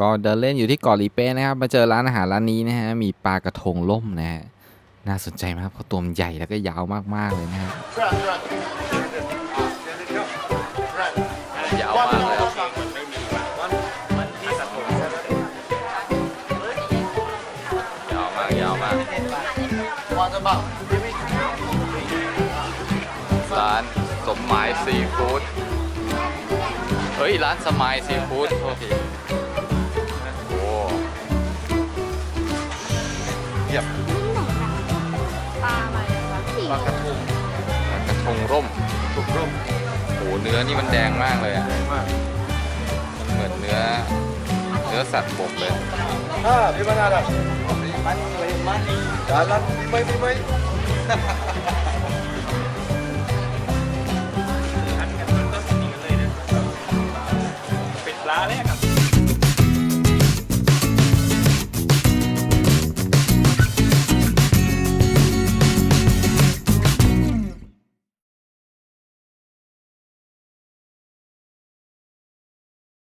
ก็เดินเล่นอยู่ที่เกาะลีเป้นะครับ มาเจอร้านอาหารร้านนี้นะฮะ มีปลากระทงล่มนะฮะ น่าสนใจมากเพราะตัวมันใหญ่แล้วก็ยาวมากๆเลยนะฮะยาวมากเลยครับยาวมากยาวมากร้านสมหมายซีฟู้ดเฮ้ย ร้านสมายซีฟู้ดโทษที ยบปลาอะไรคะปลากระทงปลากระทงร่มถูกร่มโหเนื้อนี่มันแดงมากเลยอะมากมันเหมือนเนื้อ เนื้อสัตว์บกเลย Ah, di mana ada? Liman, Liman. Jalan Limai, Limai. เป็นปลาเลยครับ